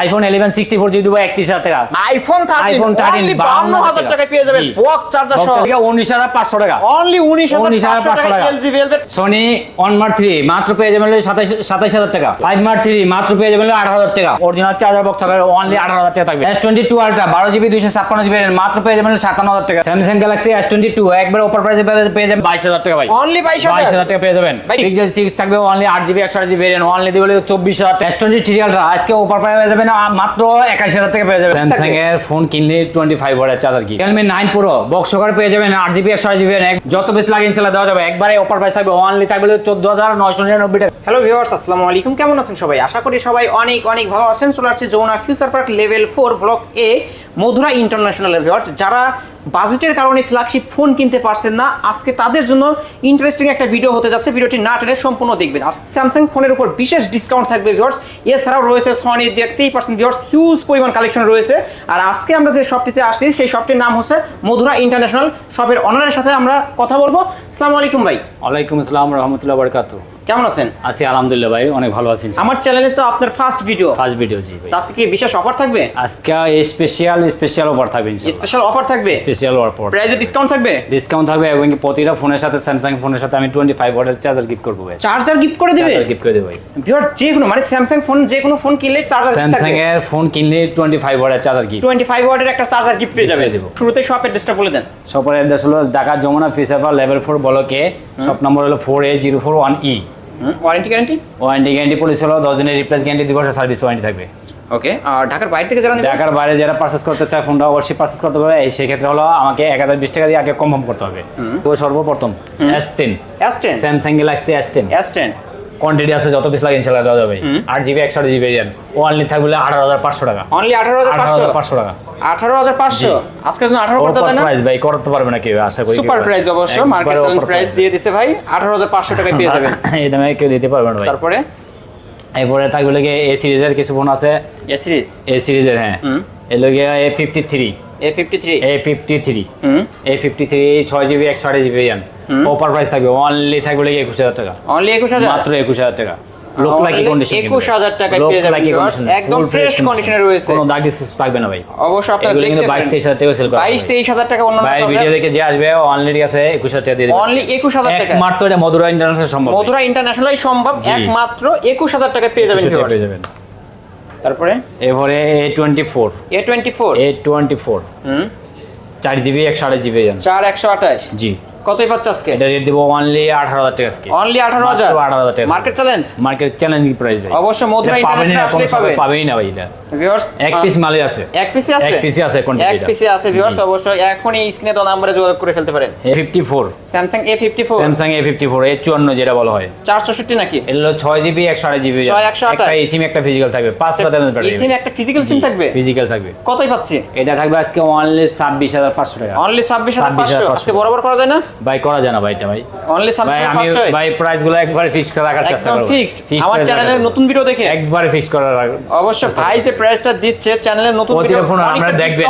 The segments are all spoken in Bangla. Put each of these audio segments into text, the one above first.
আইফোন ইলেভেন সিক্সটি ফোর যদি দেবো একত্রিশ হাজার টাকা। IPhone thirteen iPhone thirteen only বাউন্ন হাজার টাকায় পেয়ে যাবেন বক চার্জার সহ। উনিশ হাজার পাঁচশো টাকা। অনলি উনিশ উনিশ হাজার হাজার পাঁচশো টাকা। LG Velvet Sony one mark three মাত্র পেয়ে যাবেন সাতাইশ সাতাইশ হাজার টাকা। ফাইভ মার থ্রি মাত্র পেয়ে যাবেন আঠারো হাজার টাকা। অরিজিনাল চার্জার বক্স থাকবে অনলি আঠারো হাজার টাকা থাকবে। এস টোয়েন্টি টু আলট্রা বারো জিবি দুইশো ছাপ্পান্ন জিবি মাত্র পেয়ে যাবেন সাতান্ন হাজার টাকা। Samsung Galaxy S twenty two একবার ওপর প্রাইসে পেয়ে যাবেন বাইশ হাজার টাকা ভাই। অনলি বাইশ বাইশ হাজার হাজার টাকা পেয়ে যাবেন। পিক্সেল সিক্স থাকবে অনলি আট জিবি একশো আট জিবি ভেরিয়েন্ট অনলি দিবে চব্বিশ হাজার এস টোয়েন্টি থ্রি আলট্রা আজকে ওপর প্রাইস মাত্র একাশি হাজার থেকে পেয়ে যাবেন। স্যামসাং এর ফোন কিনলে টোয়েন্টি ফাইভ হাজার চার্জার কি? রিয়েলমি নাইন প্রো বক্স সহকারে পেয়ে যাবেন আট জিবি একশো আট জিবি যত বেশি লাগে ইনশাল্লাহ দেওয়া যাবে। একবারে অফার প্রাইস থাকবে অনলি থাকবে চোদ্দ হাজার নয়শো নিরানব্বই টাকা। হ্যালো ভিউয়ার্স আসসালামু আলাইকুম। কেমন আছেন সবাই? আশা করি সবাই অনেক অনেক ভালো আছেন। চলে আসছে Jamuna Future Park level four block A Madhura International viewers যারা বাজেটের কারণে ফ্ল্যাগশিপ ফোন কিনতে পারছেন না। আজকে তাদের জন্য ইন্টারেস্টিং একটা ভিডিও হতে যাচ্ছে। ভিডিওটি না টেনে সম্পূর্ণ দেখবেন। আর স্যামসাং ফোনের উপর বিশেষ ডিসকাউন্ট থাকবে ভিওর্স এছাড়াও রয়েছে সনি দেখতেই পারছেন ভিউয়ার্স হিউজ পরিমাণ কালেকশন রয়েছে। আর আজকে আমরা যে শপটিতে আসছি, সেই শপটির নাম হচ্ছে মধুরা ইন্টারন্যাশনাল শপের অনারের সাথে আমরা কথা বলব। আসসালামু আলাইকুম ভাই। ওয়ালাইকুম আসসালাম রহমতুল্লাহ বরকাত কেমন আছেন? আছি আলহামদুলিল্লাহ ভাই অনেক ভালো আছেন আমার চ্যানেলে তো আপনার ফার্স্ট ভিডিও ফার্স্ট ভিডিও জি ভাই। আজকে কি বিশেষ অফার থাকবে? আজকে স্পেশাল স্পেশাল অফার থাকবে স্পেশাল অফার থাকবে? স্পেশাল অফার প্রাইস ডিসকাউন্ট থাকবে? ডিসকাউন্ট থাকবে এবং প্রতিটা ফোনের সাথে স্যামসাং ফোনের সাথে আমি 25 ওয়াটের চার্জার গিফট করব ভাই। চার্জার গিফট করে দেবে? গিফট করে দেব ভাই। ভিউয়ার যে কোনো মানে স্যামসাং ফোন যে কোনো ফোন কিনলে চার্জার স্যামসাং এর ফোন কিনলে 25 ওয়াটের চার্জার গিফট 25 ওয়াটের একটা চার্জার গিফট পেয়ে যাবে দেব। শুরুতে শপ অ্যাড্রেসটা বলে দেন। শপ অ্যাড্রেস হলো ঢাকা যমুনা ফিসাফা লেভেল 4 ব্লকে শপ নম্বর হলো 4A041E warranty guarantee warranty guarantee police হলো দশ দিনের রিপ্লেস গ্যারান্টি দু বছর সার্ভিস ওয়ারেন্টি থাকবে। ওকে আর ঢাকার বাইরে থেকে যারা ঢাকার বাইরে যারা পার্সেস করতে চায় ফোনটা অবশ্যই পার্সেস করতে পারবে এই সেক্ষেত্রে হলো আমাকে এক হাজার বিশ টাকা দিয়ে আগে কনফার্ম করতে হবে। তো সর্বপ্রথম S ten S10 Samsung Galaxy S ten S10 quantity আছে যত পিস লাগে ইনশাল্লাহ দেওয়া যাবে আট জিবি একশো জিবি থাকবে আঠারো হাজার পাঁচশো টাকা। অনলি আঠারো হাজার পাঁচশো? টাকা। 18500 আজকের জন্য 18 করতে না? প্রাইস ভাই করতে পারবে না কেউ আশা করি সুপার প্রাইস অবশ্য মার্কেট চ্যালেঞ্জ প্রাইস দিয়ে দিছে ভাই 18500 টাকায় পেয়ে যাবেন। এই দামে কেউ দিতে পারবে না ভাই। তারপরে? এরপরে থাকবে লেগে এ সিরিজের কিছু ফোন আছে। এ সিরিজ এ সিরিজের হ্যাঁ। হুম। এ লগে A fifty three A53 A fifty three hmm. A fifty three ছয় জিবি একশো আঠাশ জিবি র্যাম অফার প্রাইস থাকবে অনলি থাকবে লেগে একুশ হাজার টাকা। অনলি 21000 মাত্র একুশ হাজার টাকা। লোক লাকি কন্ডিশন 21,000 টাকায় পেয়ে যাবেন। একদম condition এ রয়েছে। কোনো দাগ ডিসপ্লে থাকবে না ভাই। অবশ্য আপনারা দেখতে পারেন তেইশ হাজার টাকা সেল করা 22 23000 টাকা অন্য ভাই ভিডিও দেখে যে আসবে অনলি আছে একুশ হাজার টাকা দিয়ে অনলি 21000 টাকা একমাত্র এটা মধুরা ইন্টারন্যাশনাল সম্ভব মধুরা ইন্টারন্যাশনাল সম্ভব। একমাত্র 21000 টাকা পেয়ে যাবেন 21,000 viewers। পেয়ে যাবেন। তারপরে? এরপরে A twenty four A24 A twenty four হুম? চার জিবি একশো আঠাশ জিবি র্যাম 4128 জি। কতই পাচ্ছে আজকে? এটা রেট দেবো অনলি আঠারো হাজার টাকা আজকে। অনলি 18000 মাত্র 18,000 টাকা। Market challenge market challenging price ভাই অবশ্য মধুরা এটা পাবেনই না ইন্টারন্যাশনাল কোনো আসলেই পাবেই না ভাই এটা। ভিউয়ার্স এক পিস মালে আছে। এক পিসে আছে? এক পিসে আছে quantity এক। পিসে আছে ভিউয়ার্স অবশ্যই। এখনই স্ক্রিনে তো নাম্বারে যোগাযোগ করে ফেলতে পারেন। A fifty four Samsung A54 Samsung A fifty four A চুয়ান্ন যেটা বলা হয়। 464 নাকি? এটা হলো ছয় জিবি একশো আড়াই জিবি। একটা সিম একটা ফিজিক্যাল থাকবে। পাঁচ হাজার এই সিম একটা ফিজিক্যাল সিম থাকবে? ফিজিক্যাল থাকবে। কতই পাচ্ছে? এটা থাকবে আজকে অনলি ছাব্বিশ হাজার পাঁচশো টাকা। অনলি 26500 26,500 আজকে বরাবর করা যায় না? ভাই করা যায় না ভাই এটা ভাই। অনলি ভাই আমি ভাই প্রাইসগুলো একবারে ফিক্স করে রাখার চেষ্টা করব। ফিক্সড আমার চ্যানেলে চ্যানেলের নতুন ভিডিও দেখে। একবারে ফিক্স করে রাখব অবশ্য ভাই যে প্রাইসটা দিচ্ছে চ্যানেলের নতুন ভিডিও আপনারা আমরা দেখবেন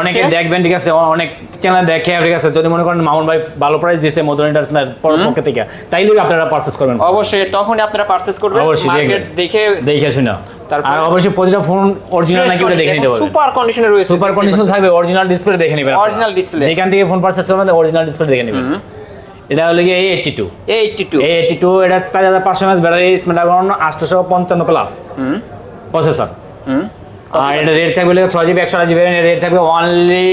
অনেকে দেখবেন ঠিক আছে অনেক চ্যানেল দেখে ঠিক আছে যদি মনে করেন মামুন ভাই ভালো প্রাইস দিয়েছে মধুর ইন্টারন্যাশনাল পক্ষ থেকে তাইলে আপনারা পারচেস করবেন। অবশ্যই তখনই আপনারা পারচেজ করবেন অবশ্যই মার্কেট দেখে দেখে শুনে। আর অবশ্যই প্রতিটা ফোন অরিজিনাল নাকি ওটা দেখে নিতে পারবেন। সুপার কন্ডিশনে রয়েছে সুপার কন্ডিশন থাকবে অরিজিনাল ডিসপ্লে দেখে নেবেন অরিজিনাল display। যেখান থেকে ফোন পারচেস করবেন অরিজিনাল ডিসপ্লে দেখে নেবেন। এটা হলো গিয়ে এইটটি টু 82 এই এইটটি টু এটা চার হাজার পাঁচশো এমএস ব্যাটারি স্ন্যাপড্রাগন আটশোশো পঞ্চান্ন প্লাস হুম। প্রসেসর আর এটা রেট থাকবে ছয় জিবি একশো জিবি রেট থাকবে অনলি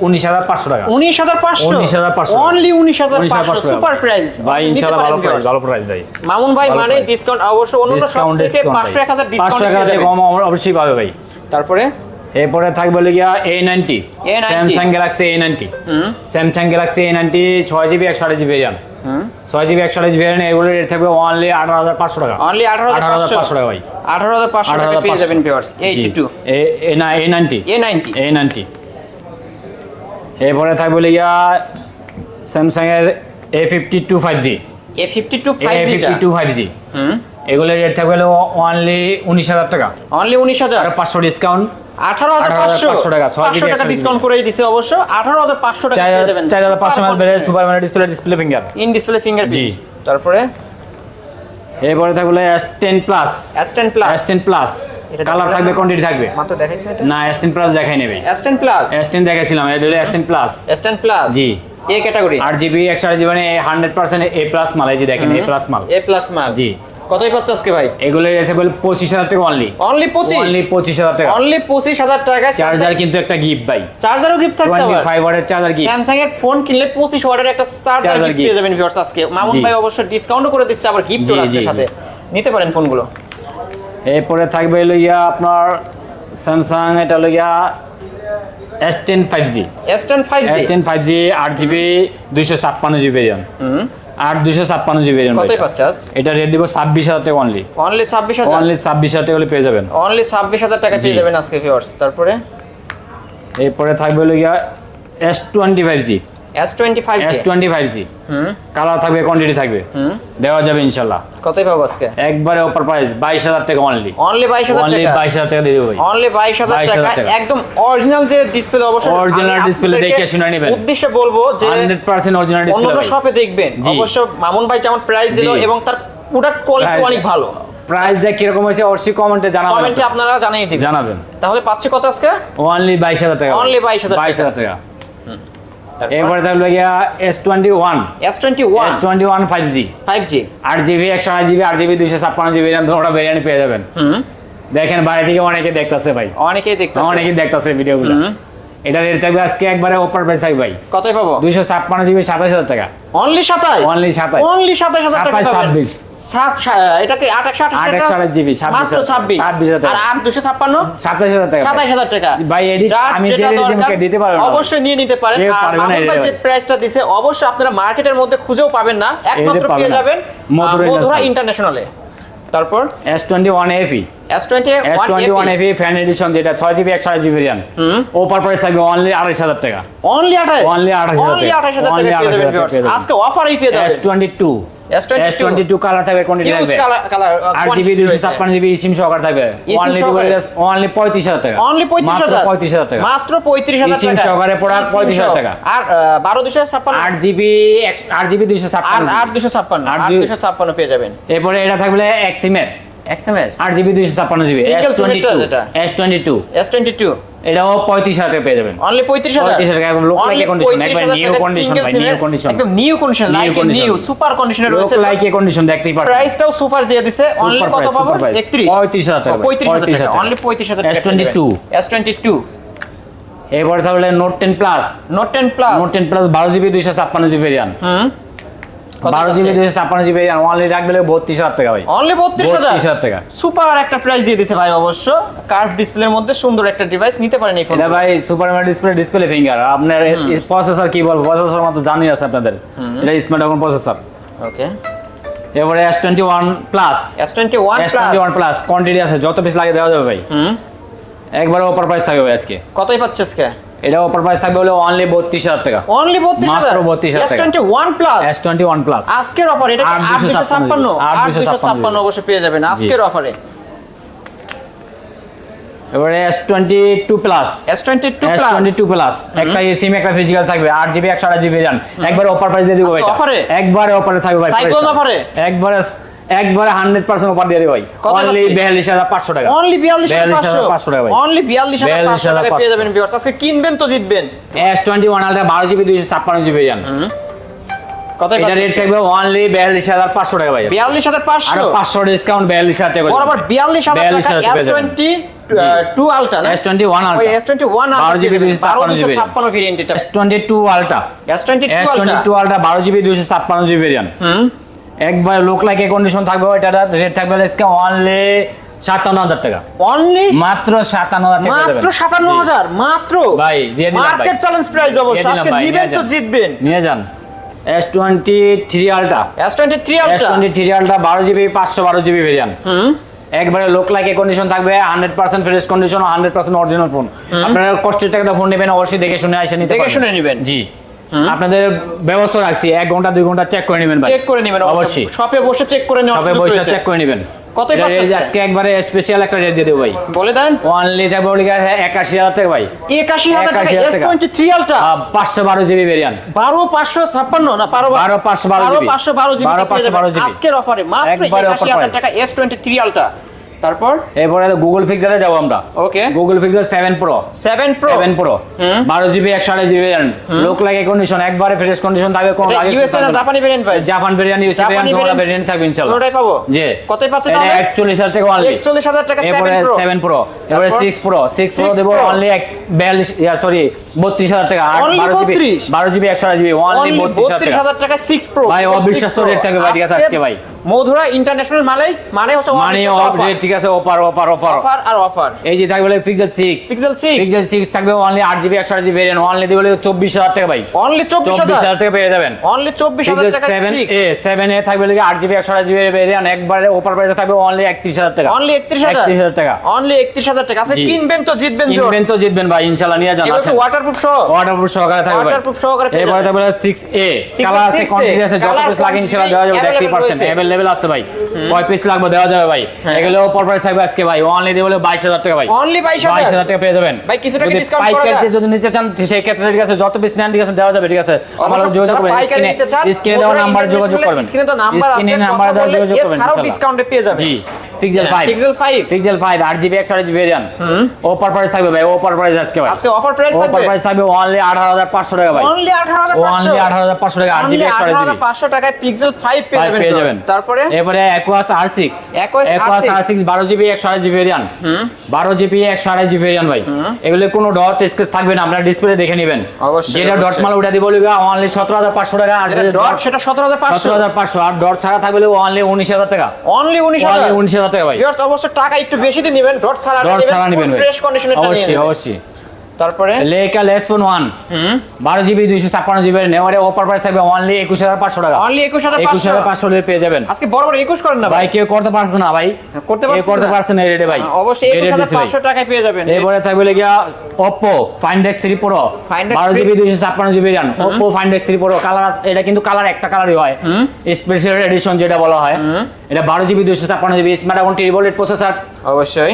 উনিশ হাজার পাঁচশো টাকা। 19500 19,500 অনলি 19500 19,500 সুপার প্রাইস ভাই ইনশাআল্লাহ ভালো প্রাইস ভালো প্রাইস ভাই। মামুন ভাই মানে ডিসকাউন্ট অবশ্য অন্য সব থেকে 500 1000 ডিসকাউন্ট পাঁচশো এক হাজার কম অব- অবশ্যই পাবে ভাই। তারপরে? এরপরে থাকবে গিয়া A ninety A90 Samsung Galaxy A ninety Samsung Galaxy A ninety ছয় জিবি একশো আঠাশ জিবি হুম ছয় জিবি একশো আঠাশ এগুলো রেট থাকবে অনলি আঠারো হাজার পাঁচশো টাকা। অনলি 18500 18500 টাকা ভাই। 18500 টাকা পেয়ে যাবেন ভিউয়ার্স 82 এ এ না A ninety A90 A ninety এরপরে থাকবে হলো গিয়া স্যামসাং এর A fifty two five G A52 A 5G টা? ফিফটি টু ফাইভ জি হুম। এগুলোর রেট থাকবে অনলি উনিশ হাজার টাকা। অনলি 19000 আর পাঁচশো ডিসকাউন্ট 18500 18,500 টাকা, ছয় 500 টাকা ডিসকাউন্ট করেই দিছে অবশ্য। 18500 টাকা পেয়ে যাবেন। চার হাজার পাঁচশো super Mano display display finger in display জি। তারপরে? এরপরে থাকবে S ten plus S10 plus S ten plus colour থাকবে কোয়ান্টিটি থাকবে। মাত্র দেখাইছেন না এস টেন প্লাস দেখাই নেবে। S10 প্লাস এস টেন দেখাইছিলাম এটা হলো S ten plus S10 plus G. A category আট জিবি একশো আট জিবি মানে হান্ড্রেড পার্সেন্ট এ প্লাস মাল এই যে দেখেন এ প্লাস মাল। এ প্লাস মাল। জি। কতই পাচ্ছে আজকে ভাই? এগুলো রেখে বলে পঁচিশ হাজার টাকা অনলি অনলি 25 অনলি পঁচিশ হাজার টাকা। অনলি 25000 টাকায় চার্জার কিন্তু একটা গিফট ভাই। চার্জারও গিফট থাকছে আবার? ফাইভ ওয়াটের চার্জার গিফট স্যামসাং এর ফোন কিনলে 25 ওয়াটের একটা চার্জার গিফট পেয়ে যাবেন ভিউয়ার্স আজকে। মামুন। ভাই অবশ্য ডিসকাউন্টও করে দিচ্ছে আবার গিফটও রাখছে সাথে। নিতে পারেন ফোনগুলো এরপরে থাকবে হলো গিয়া আপনার স্যামসাং এটা হলো গিয়া S ten five G S10 S 5G ten five G আট জিবি দুইশো ছাপ্পান্ন জিবি রেম হুম। আট দুইশো ছাপ্পান্ন জিবি কতই পাচ্ছাস? এটা রেট দিব ছাব্বিশ হাজার টাকা অনলি অনলি 26000 অনলি ছাব্বিশ হাজার টাকা পেয়ে যাবেন। অনলি 26000 টাকা পেয়ে যাবেন আজকে ভিউয়ার্স তারপরে? এরপরে থাকবে হলো গিয়া S twenty five G S25 S twenty five G হুম। কালার থাকবে কোয়ান্টিটি থাকবে। হুম। দেওয়া যাবে ইনশাল্লাহ। কতই পাবো আজকে? একবারে অফার প্রাইস বাইশ হাজার টাকা অনলি অনলি 22000 টাকা? বাইশ হাজার টাকা দিয়ে দেবো ভাই। অনলি 22000 22,000 টাকা। টাকা। একদম অরিজিনাল যে ডিসপ্লে অবশ্যই Original আমি দেখে শুনে নিবেন। উদ্দেশ্যে বলব যে অরিজিনাল শপে দেখবেন। অবশ্য মামুন ভাই যেমন প্রাইস দিল এবং তার প্রোডাক্ট কোয়ালিটি অনেক ভালো। প্রাইসটা কীরকম হয়েছে অবশ্যই কমেন্টে জানাবেন কমেন্টে আপনারা। জানিয়ে দিবেন। জানাবেন। তাহলে পাচ্ছি কত আজকে? অনলি বাইশ হাজার টাকা। Only 22,000 বাইশ হাজার টাকা। তারপর এরপরে থাকবে গিয়া S twenty one S21 S twenty one five G five G আট জিবি একশো আট জিবি আট জিবি দুইশো ছাপ্পান্ন জিবি র্যাম ওটা বিরিয়ানি পেয়ে যাবেন। দেখেন বাইরে থেকে অনেকে দেখতেছে ভাই। অনেকেই দেখতেছে। অনেকেই দেখতেছে ভিডিওগুলো। এটা রেট থাকবে আজকে একবারে অফার প্রাইস থাকবে ভাই। কতই পাবো? দুইশো ছাপ্পান্ন জিবি সাতাশ হাজার টাকা। অনলি 27 অনলি সাতাশ। অনলি 27000 টাকা সাতাশ, পাবেন। ছাব্বিশ। সাত সা- এটাকে 28 আট একশো টাকা? আট জিবি, ছাব্বিশ মাত্র হাজার- 26 ছাব্বিশ। হাজার টাকা। আর 8256 সাতাশ হাজার টাকা। ভাই। 27000 টাকা। ভাই, এডি- আমি যেটা যে রেটে দিতে পারব না। অবশ্যই নিয়ে নিতে পারেন। আর পারবে না মামুন এই ভাই যে প্রাইসটা দিছে অবশ্যই আপনারা মার্কেটের মধ্যে খুঁজেও পাবেন না। একমাত্র পেয়ে যাবেন মধুরা। ইন্টারন্যাশনালে তারপর? S twenty one FE S21 S twenty one FE fan edition যেটা ছয় জিবি একশো আট জিবি র্যাম অফার প্রাইস থাকবে অনলি আড়াইশ হাজার টাকা। অনলি 28 Only 28,000 অনলি টাকা। 28000 টাকা। Only 28,000 viewers। আজকে অফারই পেয়ে যাবেন। Twenty two S22 S twenty two colour থাকবে কোয়ান্টিটি থাকবে। কালার কালার আট জিবি দুইশো ছাপ্পান্ন জিবি সিম সহকার থাকবে। অনলি অনলি পঁয়ত্রিশ হাজার টাকা। অনলি 35000 পঁয়ত্রিশ হাজার টাকা। মাত্র 35000 eSIM টাকা। সহকারে product 35,000 টাকা। আর আহ, 12256 আট জিবি আট জিবি দুইশো আর ছাপ্পান্ন। আর 256 আট 256 পেয়ে যাবেন। এরপরে এটা থাকবে এক্সএমএল আট জিবি দুইশো ছাপ্পান্ন GB S Single twenty two যেটা? এস টু S22 এটাও পঁয়ত্রিশ হাজার টাকা পেয়ে যাবেন। অনলি 35000 35,000 টাকা, একদম ভাই, new condition। একদম new condition like condition। New super কন্ডিশনে লোক রয়েছে। লাইক এ কন্ডিশন দেখতেই পাচ্ছেন। প্রাইসটাও সুপার দিয়ে দিছে অনলি কত পাবো? super price। 31 35,000 টাকা ভাই, 35000 টাকা অনলি 35000 টাকা। S22 S22 এরপরে থাকলে Note ten plus Note 10 plus Note ten plus বারো জিবি দুইশো ছাপ্পান্ন জিবি র্যাম হুম। বারো জিবি ছাপ্পান্ন জিবি অনলি রাখবে বত্রিশ হাজার টাকা ভাই। অনলি 32000 32000 টাকা। সুপার একটা প্রাইস দিয়ে দিছে ভাই অবশ্য। কার্ভ ডিসপ্লের মধ্যে সুন্দর একটা ডিভাইস নিতে পারেন এই ফোন এটা ভাই সুপার ডিসপ্লে ডিসপ্লে ফিঙ্গার আপনার প্রসেসর কি বলব? প্রসেসর মতো জানি আছে আপনাদের। এটা স্মার্টফোন প্রসেসর ওকে এরপরে S twenty one plus S21 S plus twenty one plus quantity আছে যত পিস লাগে দেওয়া যাবে ভাই। একবার অফার প্রাইস থাকবে আজকে। কতই পাচ্ছে আজকে? এটা অফার প্রাইস থাকবে হলো অনলি বত্রিশ হাজার টাকা। অনলি 32000 মাত্র 32,000 টাকা। S21 প্লাস আজকের অফার এটা অবশ্যই পেয়ে যাবেন আজকের অফারে এবারে S twenty two plus S twenty two S plus twenty two plus একটা সিম একটা ফিজিক্যাল থাকবে। আট জিবি র্যাম একবার অফার প্রাইস দিয়ে দিব এটা। একবারে অফারে থাকবে ভাই একবারে একবারে হান্ড্রেড পার্সেন্ট অফার দিয়ে ভাই অনলি? বিয়াল্লিশ হাজার পাঁচশো টাকা অনলি বিয়াল্লিশ হাজার 42,500 পাঁচশো টাকা। অনলি বিয়াল্লিশ হাজার পাঁচশো টাকা পেয়ে যাবেন ভিউয়ার্স আজকে কিনবেন তো জিতবেন এস টোয়েন্টি ওয়ান আলট্রা বারো জিবি দুইশো ছাপ্পান্ন জিবি কত এটা রেট থাকবে অনলি বিয়াল্লিশ হাজার পাঁচশো টাকা ভাই বিয়াল্লিশ হাজার আর পাঁচশো পাঁচশো ডিসকাউন্ট বিয়াল্লিশ হাজার টাকা বরাবর বিয়াল্লিশ হাজার টাকা এস টোয়েন্টি টু আলট্রা না এস টোয়েন্টি ওয়ান ওই আলট্রা এস টোয়েন্টি ওয়ান বারো জিবি দুইশো ছাপ্পান্ন জিবি ছাপ্পান্ন ভেরিয়েন্ট এটা S twenty two Ultra S twenty two twenty two Ultra বারো জিবি দুইশো ছাপ্পান্ন জিবি হুম একবার লোক লাইক কন্ডিশন থাকবে ওইটা রেট থাকবে আজকে অনলি সাতান্ন হাজার টাকা। অনলি মাত্র সাতান্ন হাজার মাত্র সাতান্ন হাজার মাত্র? ভাই, দিয়ে মার্কেট চ্যালেঞ্জ প্রাইস অবশ্য আজকে তো জিতবেন। নিয়ে যান। S twenty three S twenty three S twenty three বারো জিবি পাঁচশো বারো জিবি ভেরিয়ান হুম। একবারে লোক লাইক কন্ডিশন থাকবে hundred percent fresh condition hundred percent original phone আপনারা কষ্টের টাকাটা ফোন নেবেন অবশ্যই দেখে শুনে আসে নিতে দেখে শুনে নিবেন। জি। আপনাদের ব্যবস্থা রাখছি এক ঘণ্টা দুই ঘণ্টা চেক করে নেবেন চেক করে নেবেন অবশ্যই। শপে বসে চেক করে সবে সুযোগ বসে চেক করে নেবেন। কতই পাচ্ছেন আজকে? একবারে স্পেশাল একটা রেট দিয়ে দেবো ভাই। বলে দেন। অনলি থাকবে বলি একাশি হাজার টাকা ভাই। একাশি হাজার টাকা 81,000 এস টাকা। টোয়েন্টি থ্রি আলট্রা পাঁচশো বারো জিবি ভেরিয়ান বারো পাঁচশো ছাপ্পান্ন না বারো বারো পাঁচশো বারো বারো জিবি। পাঁচশো বারো জিবি। আজকের অফারে মাত্র একবারে একাশি offer হাজার price। টাকা এস টোয়েন্টি থ্রি আলট্রা তারপর? এরপরে গুগল পিক্সেলে যাব আমরা। Okay Google Pixel seven Pro seven Pro seven Pro হুম। বারো জিবি একশো আঠাশ জিবি লোক লাগে কন্ডিশন একবারে ফ্রেশ কন্ডিশন থাকবে কোনো লাগে ইউএসএ না জাপানি ভেরিয়েন্ট ভাই? জাপান জাপানি বিরিয়ানি তোমরা variant- বিরিয়ানি থাকবে ইনশাআল্লাহ কোনোটাই পাবো? জি। কতই পাচ্ছে তাহলে? 41 হাজার টাকা অনলি 41000 টাকা এরপরে 7 প্রো 7 প্রো এরপরে তারপর? 6 প্রো 6 প্রো 6 দেবো। অনলি 42 ইয়া সরি 32000 টাকা আর জিবি 32 12 জিবি 128 জিবি অনলি 32000 টাকা। 32000 টাকা 6 প্রো ভাই, অবিশ্বাস্য rate থাকবে ভাই, ঠিক আছে, আজকে ভাই। মধুরা ইন্টারন্যাশনাল মানে মানে হচ্ছে মানে অফ ঠিক আছে অফার অফার অফার অফার আর অফার এই যে থাকবে পিক্সেল 6 পিক্সেল 6 পিক্সেল 6 থাকবে only 8 GB 128 GB variant only দিবে 24000 টাকা ভাই। অনলি 24000 24000 টাকা পেয়ে যাবেন। অনলি 24000 পিক্সেল টাকা 7 6 এ 7 এ থাকবে লাগে 8 জিবি 128 জিবি ভেরিয়েন্ট একবারে অফার প্রাইসে থাকবে অনলি 31000 টাকা। অনলি 31000 31000 টাকা। অনলি 31000 টাকা। আচ্ছা কিনবেন তো জিতবেন কিনবেন তো জিতবেন ভাই ইনশাআল্লাহ নিয়ে যান এগুলো আসেন। কি ওয়াটারপ্রুফ সহ ওয়াটারপ্রুফ সহকারে থাকবে ভাই Waterproof সহকারে পেয়ে এরপরে যাবেন। থাকবে 6A Pixel কালার আছে 6A কোয়ান্টিটি আছে যত Color পিস লাগে ইনশাআল্লাহ quantity দেওয়া যাবে দেখতেই available পারছেন রয়েছে। अवेलेबल আছে ভাই কয় পিস লাগবে দেওয়া যাবে ভাই হ্যাঁ। এগুলো অফার প্রাইস থাকবে আজকে ভাই অনলি দিয়ে বলে 22000 টাকা ভাই অনলি 22000 22000 টাকা পেয়ে যাবেন ভাই, কিছু টাকা যদি discount করা পাইকারি যায়? যদি নিতে চান সেই ক্ষেত্রে ঠিক আছে যত পিস নেন ঠিক আছে দেওয়া যাবে ঠিক আছে আমার অবশ্য যোগাযোগ যারা করবেন পাইকারি স্ক্রিনে নিতে চান, স্ক্রিনে দেওয়া মধুরা নাম্বার যোগাযোগ ইন্টারন্যাশনালের করবেন স্ক্রিনে তো নাম্বার আছে, স্ক্রিনে কথা নাম্বার দেওয়া বললে যোগাযোগ করবেন এছাড়াও ইনশাআল্লাহ। ডিসকাউন্টে পেয়ে যাবেন জি Pixel 5 Pixel 5 Pixel 5 8 GB 128 GB variant offer price থাকবে ভাই অফার প্রাইস আজকে ভাই। আজকে অফার প্রাইস থাকবে? অফার প্রাইস থাকবে অনলি 18500 টাকা ভাই। অনলি 18500 অনলি 18500 টাকা 8 জিবি 128 জিবি 18500 টাকায় পিক্সেল 5 পেয়ে যাবেন তারপরে? এরপরে Aquas R6 Aquas R6 R6 12 GB 128 GB variant 12 GB 128 GB variant ভাই। এগুলো কোনো ডট স্কেচ থাকবে না আপনারা ডিসপ্লে দেখে নেবেন। অবশ্যই, যেটা ডট মাল ওটা দিব লিগা অনলি 17500 টাকা আর ডট সেটা 17500 17500 আর ডট ছাড়া থাকবে অনলি 19000 টাকা। অনলি অনলি 19000 19000 টাকা ভাই। ভিউয়ার্স অবশ্যই টাকা একটু বেশি দিয়ে নেবেন। ডট ছাড়া নেবেন ফ্রেশ কন্ডিশনে অবশ্যই অবশ্যই। তারপরে? লেকা লেস ফোন 1 হুম। বারো জিবি দুইশো ছাপ্পান্ন জিবি নেওয়ারে অফার প্রাইস থাকবে অনলি একুশ হাজার পাঁচশো টাকা। অনলি 21500 একুশ হাজার পাঁচশো পেয়ে যাবেন। আজকে বড় বড় 21 করেন না ভাই? কেউ করতে পারছে না ভাই। করতে পারছে করতে? পারছে না রেডে ভাই। হ্যাঁ, অবশ্যই দিছে ভাই। 21500 টাকায় পেয়ে যাবেন। এরপরে থাকবে গিয়া Oppo Find X3 Pro Find X3 বারো জিবি দুইশো ছাপ্পান্ন GB RAM Oppo Find X3 Pro colour এটা কিন্তু কালার একটা কালারই হয়। স্পেশাল এডিশন যেটা বলা হয়। এটা বারো জিবি দুইশো ছাপ্পান্ন জিবি। স্মার্টফোন ট্রিবল প্রসেসর অবশ্যই।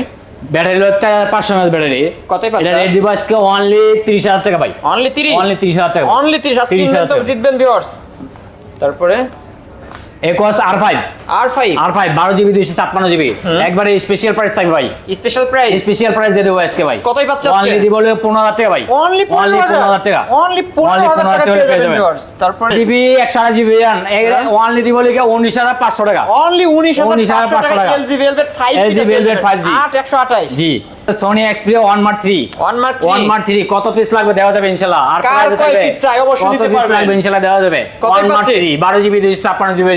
ব্যাটারি হলো পাঁচশো এমএস ব্যাটারি। কতই পাচ্ছে? এটা রেড ডিভাইসকে অনলি তিরিশ হাজার টাকা ভাই। অনলি 30 অনলি তিরিশ হাজার টাকা অনলি 30 আজকে 30,000 কিনবেন তো টাকা। জিতবেন ভিউয়ার্স তারপরে? Aquos R five R5 R five বারো জিবি দুইশো ছাপ্পান্ন জিবি একবারে স্পেশাল প্রাইস থাকবে ভাই। স্পেশাল প্রাইস স্পেশাল প্রাইস দিয়ে দেবো আজকে ভাই। কতই পাচ্ছে অনলি দিব পনেরো হাজার টাকা ভাই। অনলি অনলি 15000 পনেরো হাজার টাকা। অনলি 15000 টাকা পেয়ে যাবেন তারপরে? জিবি একশো আট জিবি অনলি দিব লিখে উনিশ হাজার পাঁচশো টাকা। অনলি 19500 19,500 টাকা টাকা। LG Velvet 5G LG Velvet 5G 8128 G. Sony Xperia one three one mark one three কত পিস লাগবে দেওয়া যাবে ইনশাল্লাহ? আর কার কয় piece চাই? অবশ্যই নিতে পারবেন। ইনশাল্লাহ দেওয়া যাবে? ওয়ান থ্রি বারো জিবি দুইশো ছাপ্পান্ন জিবি?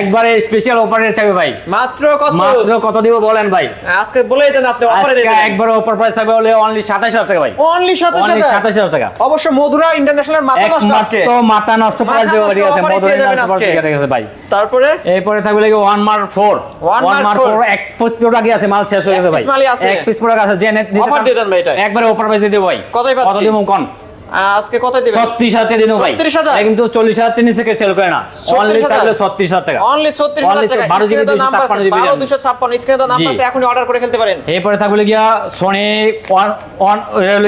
একবারে স্পেশাল অফারে থাকবে ভাই। মাত্র কত? মাত্র কত দিব বলেন ভাই। আজকে বলেই দেন আপনি অফারে আজকে একবার অফার প্রাইস থাকবে হলে অনলি সাতাশ হাজার টাকা ভাই। অনলি অনলি 27000 টাকা। অবশ্য মধুরা ইন্টারন্যাশনাল মাথা নষ্ট আজকে। একমাত্র মাথা নষ্ট প্রাইস দেবো ঠিক আছে মধুর আজকে। ঠিক আছে ভাই। তারপরে? এরপরে থাকবে লাগে one mark four One one Mark mark four। এক পিস প্রোডাক্ট আছে মাল শেষ হয়ে গেছে ভাই। এক পিস প্রোডাক্ট আছে net নিতে দিয়ে দেন ভাই এটা। একবারে অফার প্রাইস দিয়ে দেবো ভাই। কতই কত দিব কোন? আজকে কত দিবেন ছত্রিশ হাজার দিয়ে দেবো ভাই 36,000? এটা কিন্তু চল্লিশ হাজার তিন থেকে সেল করে না অনলি 36,000? থাকলে ছত্রিশ হাজার টাকা অনলি 36000 টাকা জিবি স্ক্রিনে তো নাম্বার আছে জিবি 12256 স্ক্রিনে তো নাম্বার আছে এখনই অর্ডার করে ফেলতে পারেন এরপরে থাকবে গিয়া সোনি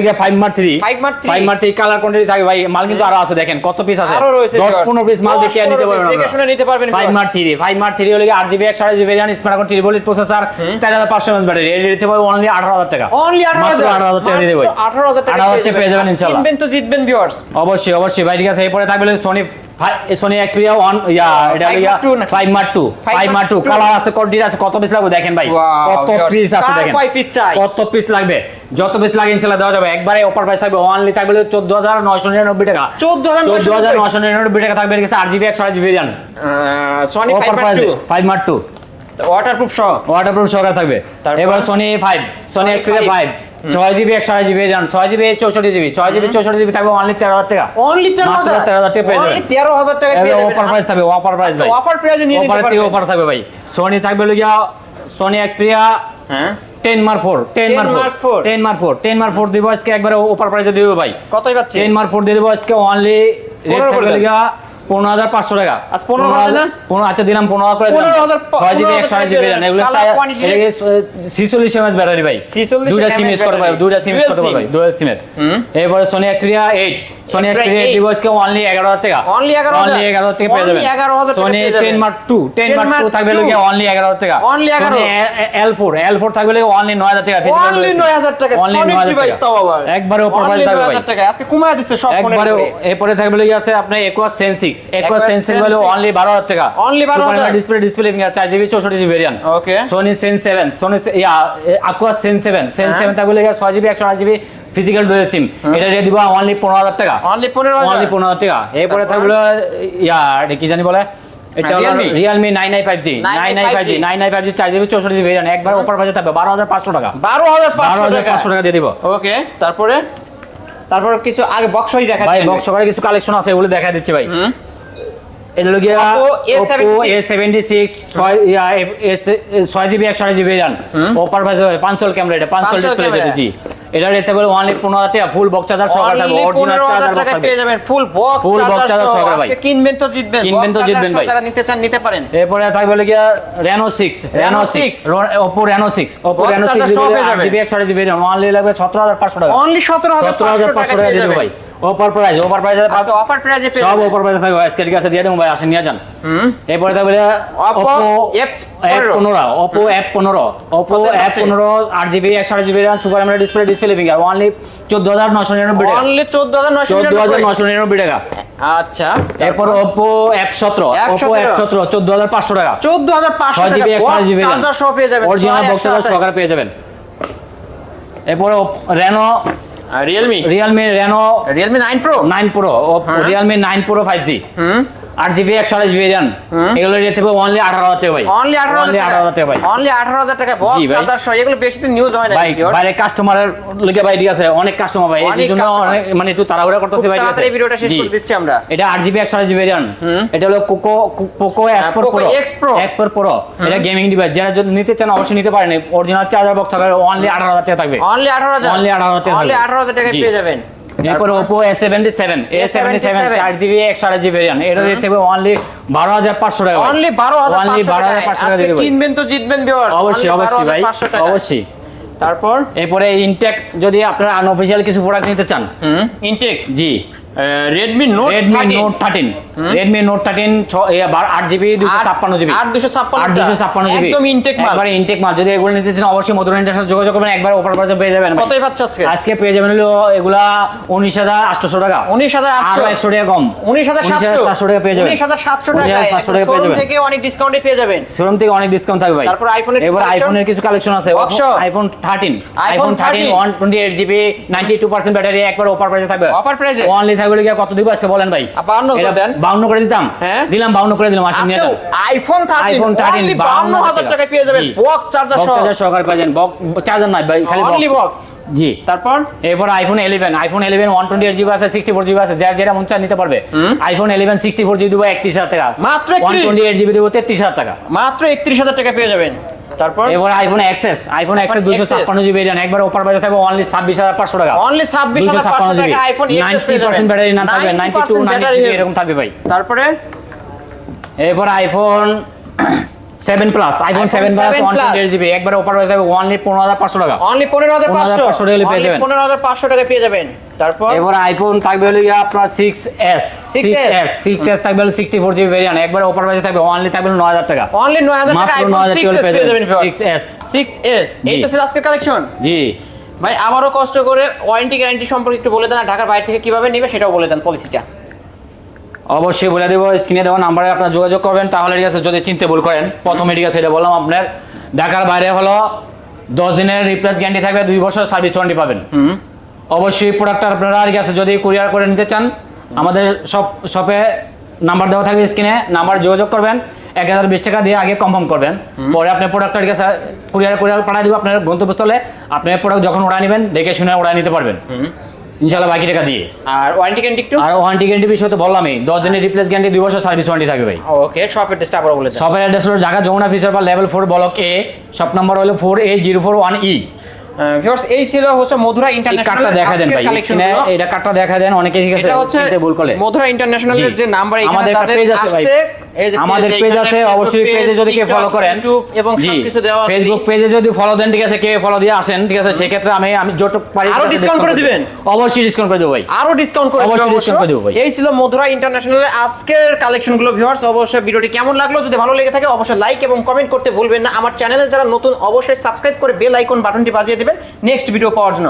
গিয়া five mark three 5 Mark 3 five mark three colour quantity থাকবে ভাই মাল কিন্তু আরও আছে দেখেন কত পিস আছে আরও রয়েছে দশ viewers। পনেরো পিস মাল 10, দেখে নিতে পারবেন দেখে শুনে নিতে পারবেন five viewers। Mark three five mark three হলে আট জিবি একশো আট GB RAM smartphone triple processor চার হাজার পাঁচশো এমএস ব্যাটারি এর দিতে পারবে অনলি আঠারো হাজার টাকা অনলি 18000 আঠারো হাজার টাকা দিয়ে দেবো 18000 টাকা পেয়ে যাবেন ইনশাআল্লাহ। জিতবেন ভিউয়ার্স অবশ্যই অবশ্যই। ভাই ঠিক আছে এরপরে থাকবে সোনি সোনি এক্সপিরিয়া ওয়ান ইয়া এটা ইয়া five mark two Five five Mark mark two colour আছে কোয়ান্টিটি আছে কত পিস লাগবে দেখেন ভাই? কত পিস আছে দেখেন। কয় piece চাই? কত পিস লাগবে? যত পিস লাগে ইনশাআল্লাহ দেওয়া যাবে। একবারে অফার প্রাইস থাকবে অনলি থাকবে চোদ্দ হাজার নয়শো নিরানব্বই টাকা। 14,990 চোদ্দ হাজার নয়শো নিরানব্বই টাকা থাকবে ঠিক আছে আট জিবি একশো আট GB RAM Sony offer 5 price 2 five mark two waterproof সহ। ওয়াটারপ্রুফ সহকারে থাকবে? এবার Sony five Sony Xperia 5 five ছয় জিবি একশো আট জিবি র্যাম ছয় জিবি চৌষট্টি জিবি ছয় জিবি চৌষট্টি জিবি থাকবে অনলি তেরো হাজার টাকা। অনলি মাত্র 13000 13,000 টাকা পেয়ে অনলি যাবেন। 13000 টাকা অফার প্রাইস থাকবে অফার প্রাইস ভাই। অফার প্রাইসে নিয়ে অফার থেকে অফার থাকবে ভাই। সোনি থাকবে লগিয়া সোনি এক্সপিরিয়া হ্যাঁ। Ten mark four ten 10 mark four ten mark four ten mark four দিব আজকে একবারে অফার প্রাইসে দিব ভাই। কতই পাচ্ছি টেন মার ফোর দিয়ে দেবো আজকে অনলি রেট থাকবে দেন। পনেরো হাজার পাঁচশো টাকা। আচ্ছা, 15 করে দেন না? পনেরো আচ্ছা দিলাম পনেরো করে 15,000 ছয় জিবি 15,000 একশো আট জিবি এগুলো ছিচল্লিশ এমএস ব্যাটারি ভাই। 46 সিম ইউজ করতে পারবে battery। সিম ইউজ করতে পারবে দুইটা সিমের এরপরে Sony Xperia eight Sony Xperia Xperia 8 দিব আজকে অনলি 11000 টাকা। Only 11,000 অনলি 11000 টাকা পেয়ে যাবেন। সোনি পেয়ে যাবেন। 10 মার্ক 2 10 10 মার্ক 2 থাকবে লাগে অনলি 11000 টাকা। Only 11,000 L4 L4 থাকবে লাগে অনলি 9000 টাকা। Only 9000 টাকা। Only সনিক 9000 টাকা। একবারে থাকবে ভাই। 9000 টাকা। আজকে কমায় দিচ্ছে সব একবারে এরপরে থাকবে লাগে আছে আপনার Aqua Sense 6 Aqua Aqua Sense 6 Sense হলো 6 অনলি 12000 টাকা Only 12,000 display display finger 4GB 64GB variant Okay. Sony Sense 7 Sony se- Aqua Sense 7 Sense। 7 থাকবে লাগে 6GB 128GB physical dual SIM এটা দিয়ে দিব অনলি 15000 টাকা Only 15,000 অনলি 15000 টাকা এরপরে? থাকবে ইয়া কি জানি বলে এটা হলো Realme? Realme 995G 995G 995G 995G 4GB 64GB variant একবার অফার বাজে থাকবে 12500 টাকা 12500 টাকা 12500 টাকা দিয়ে দিব ওকে তারপরে তারপর কিছু আগে বক্সই দেখা ভাই বক্স করে কিছু কালেকশন আছে ওগুলো দেখা দিচ্ছি ভাই। এটা হলো গিয়া এ A76 A76 ছয় জিবি একশো জিবি রান অপার ভাই পাঁচশোল ক্যামেরা এটা পাঁচশোল ডিসপ্লে। জি। এটা রেট বলে অনলি পনেরো হাজার টাকা ফুল বক্স চার্জার সহকারে থাকবে অরিজিনাল চার্জার থাকবে পেয়ে যাবেন full box full box charger সহকারে ভাই। কিনবেন তো জিতবেন কিনবেন তো জিতবেন ভাই। যারা নিতে চান নিতে পারেন। এরপরে থাকবে হলো গিয়া Reno six Reno Reno 6 Oppo Reno six Oppo Box Reno charger six সহ পেয়ে যাবেন। জিবি একশো জিবি অনলি লাগবে সতেরো হাজার পাঁচশো টাকা। অনলি 17500 হাজার টাকা পাঁচশো টাকা দিয়ে দেবো ভাই। ওপার প্রাইস ওপার প্রাইস আজকে অফার প্রাইজে পেয়ে সব ওপর প্রাইস থাকবে। আজকে ঠিক আছে দিয়ে দেবো ভাই আসেন নিয়ে যান। হুম। এরপরে থাকবে Oppo Oppo F15 F15 Oppo F15 Oppo কত যাচ্ছে? F15 8 GB 128 GB RAM super AMOLED display display finger only 14999 টাকা। অনলি 14999 14999 টাকা। আচ্ছা। এরপর Oppo F17 Oppo F17 F17 14500 টাকা। 14500 6 জিবি টাকা। 128 জিবি চার্জার সহ পেয়ে যাবেন। অরিজিনাল বক্স সহকারে পেয়ে যাবেন। এরপর Reno Realme Realme Reno Realme 9 pro 9 Pro Oppo হ্যাঁ। Realme 9 Pro 5G হুম আট জিবি একশো আঠাশ জিবি রান এগুলো রেট হবে অনলি আঠারো হাজার ভাই। অনলি 18000 Only টাকা? 18,000 ভাই। অনলি 18000 টাকা? বক্স জি ভাই। চার্জার সহ এগুলো বেশি দিন নিউজ হয় না ভাই বাইরে কাস্টমারের লেগে ভাই ঠিক আছে অনেক কাস্টমার ভাই। অনেক জন্য মানে একটু তাড়াহুড়া করতেছে ভাই তাড়াতাড়ি ভিডিওটা শেষ করে দিচ্ছি আমরা। এটা আট জিবি একশো জিবি রান এটা হলো কোকো পোকো প্রো। প্রো এটা গেমিং ডিভাইস যারা যদি নিতে চান অবশ্যই নিতে পারেন। অরিজিনাল চার্জার বক্স থাকবে অনলি আঠারো হাজার টাকা থাকবে। অনলি 18000 Only 18,000 টাকা অনলি। 18000 টাকায় জি। পেয়ে যাবেন। এরপর সেভেন A77 চার জিবি একশো আঠাশ জিবি রান এটা রেট থাকবে অনলি বারো হাজার পাঁচশো টাকা ভাই। অনলি Only 12500 12,500 টাকা আজকে। কিনবেন তো জিতবেন ভিউয়ার্স অবশ্যই অবশ্যই ভাই অবশ্যই। তারপর? এরপরে ইনটেক যদি আপনারা আনঅফিসিয়াল কিছু প্রোডাক্ট নিতে চান। ইনটেক জি। Redmi note Redmi note thirteen Redmi note thirteen আট জিবি দুশো ছাপ্পান্ন জিবি আট দুশো ছাপ্পান্ন দুশো ছাপ্পান্ন জিবি একদম ইনটেক মাল। একবার ইনটেক মাল। যদি এগুলো নিতে চান অবশ্যই মধুর ইন্টার সাথে যোগাযোগ করবেন একবার ওপর পাশে পেয়ে যাবেন। কতই পাচ্ছে আজকে? আজকে পেয়ে যাবেন হলো এগুলা উনিশ হাজার আটশোশো টাকা। উনিশ হাজার আটশো? একশো টাকা কম। উনিশ হাজার সাতশো? টাকা পেয়ে যাবেন। উনিশ হাজার সাতশো টাকা 19,700 টাকা পেয়ে যাবেন। থেকে অনেক ডিসকাউন্টে পেয়ে যাবেন। শোরুম থেকে অনেক ডিসকাউন্ট থাকবে ভাই। তারপর এর এবার আইফোনের কিছু কালেকশন আছে? IPhone thirteen iPhone thirteen 13 one twenty eight GB ninety two percent battery একবার অফার প্রাইসে থাকবে। অফার এ? অনলি থাকবে লিখে কত দিব আছে বলেন ভাই? 52 করে দেন। 52 করে দিতাম? হ্যাঁ। দিলাম 52 করে দিলাম আসেন নিয়ে যান। IPhone thirteen iPhone thirteen only বাউন্ন হাজার টাকায় পেয়ে যাবেন বক্স চার্জার সহ। চার্জার সহকারে পাবেন বক চার্জার নাই ভাই খালি অনলি বক্স জি। তারপর? এরপর iPhone eleven iPhone eleven one twenty eight GB আছে সিক্সটি ফোর জিবি আছে যার যেটা মন চায় নিতে পারবে। IPhone eleven sixty four GB দেবো একত্রিশ হাজার টাকা। মাত্র ওয়ান 31? টোয়েন্টি এইট জিবি দেবো তেত্রিশ হাজার টাকা। মাত্র একত্রিশ হাজার টাকা পেয়ে যাবেন। তারপর? এবার আইফোন এক্সএস আইফোন এক্সএস দুশো XS ছাপ্পান্ন জিবি র্যাম একবার অফার বাজার থাকবে অনলি ছাব্বিশ হাজার পাঁচশো টাকা। অনলি ছাব্বিশ হাজার পাঁচশো টাকা আইফোন নাইনটি পার্সেন্ট ব্যাটারি না থাকবে নাইনটি টু নাইনটি এরকম থাকবে ভাই। তারপরে? এরপর iPhone seven plus iPhone iPhone seven plus 7 one Plus। Twenty GB একবার অফার হয়ে যাবে অনলি পনেরো হাজার পাঁচশো টাকা। অনলি পনেরো হাজার পাঁচশো। 15,500 টাকা পেয়ে যাবেন। পনেরো হাজার পাঁচশো টাকা পেয়ে যাবেন। তারপর? এবার আইফোন থাকবে হলো গিয়ে আপনার six S 6S six S থাকবে হলো সিক্সটি ফোর জিবি ভেরিয়ান একবার অফার বাজার থাকবে অনলি থাকবে নয় হাজার টাকা। অনলি নয় হাজার টাকা মাত্র আইফোন নয় হাজার সিক্স এস পেয়ে যাবেন সিক্স এস সিক্স এস এই তো ছিল আজকের কালেকশন জি। ভাই আবারও কষ্ট করে ওয়ারেন্টি গ্যারান্টি সম্পর্কে একটু বলে দেন আর ঢাকার বাইরে থেকে কীভাবে নেবে সেটাও বলে দেন পলিসিটা অবশ্যই বলে দেবো স্ক্রিনে দেওয়া নাম্বারে আপনার যোগাযোগ করবেন। তাহলে ঠিক আছে যদি চিনতে ভুল করেন প্রথমে ঠিক আছে এটা বললাম আপনার। ঢাকার বাইরে হলো দশ দিনের রিপ্লেস গ্যারান্টি থাকবে দুই বছর সার্ভিস ওয়ারেন্টি পাবেন। অবশ্যই প্রোডাক্টটা আপনারা ঠিক আছে যদি কুরিয়ার করে নিতে চান আমাদের সব শপে নাম্বার দেওয়া থাকবে স্ক্রিনে নাম্বার যোগাযোগ করবেন এক হাজার বিশ টাকা দিয়ে আগে কনফার্ম করবেন। পরে আপনি প্রোডাক্টটা ঠিক আছে কুরিয়ার কুরিয়ার পাঠিয়ে দেবো আপনার গন্তব্যস্থলে আপনি প্রোডাক্ট যখন ওরা নেবেন দেখে শুনে ওরা নিতে পারবেন। ইনশাল্লাহ বাকি টাকা দিয়ে। আর ওয়ারেন্টি গ্যারান্টি একটু? আর ওয়ারেন্টি গ্যারান্টি বিষয় তো বললামই। দশ দিনের রিপ্লেস গ্যারান্টি দুই বছর সার্ভিস ওয়ারেন্টি থাকবে ভাই। ওকে শপ অ্যাড্রেসটা আবার বলে দেন। শপের অ্যাড্রেস হলো Dhaka Jamuna future park level four block A shop number হলো four A zero four one E viewers এই ছিল হচ্ছে মধুরা ইন্টারন্যাশনাল দেখা দেন ভাই এটা কার্ডটা দেখা দেন অনেকে ঠিক আছে এটা হচ্ছে মধুরা ইন্টারন্যাশনালের। যে নাম্বার এখানে তাদের আছে ভাই। আসতে আমাদের পেজ আছে অবশ্যই পেজে যদি কেউ ফলো করেন। এবং সবকিছু দেওয়া আছে। ফেসবুক পেজে যদি ফলো দেন ঠিক আছে কে ফলো দিয়ে আসেন ঠিক আছে সেক্ষেত্রে আমি আমি যতটুকু পারি আরও discount করে দিবেন? অবশ্যই ডিসকাউন্ট করে দেবো ভাই। আরও ডিসকাউন্ট করে অবশ্যই discount করে দেবো ভাই। এই ছিল মধুরা ইন্টারন্যাশনালের আজকের কালেকশনগুলো ভিউয়ার্স অবশ্যই ভিডিওটি কেমন লাগল? যদি ভালো লেগে থাকে অবশ্যই লাইক এবং কমেন্ট করতে ভুলবেন না। আমার চ্যানেলে যারা নতুন অবশ্যই সাবস্ক্রাইব করে বেল আইকন বাটনটি বাজিয়ে দেবেন। নেক্সট ভিডিও পাওয়ার জন্য।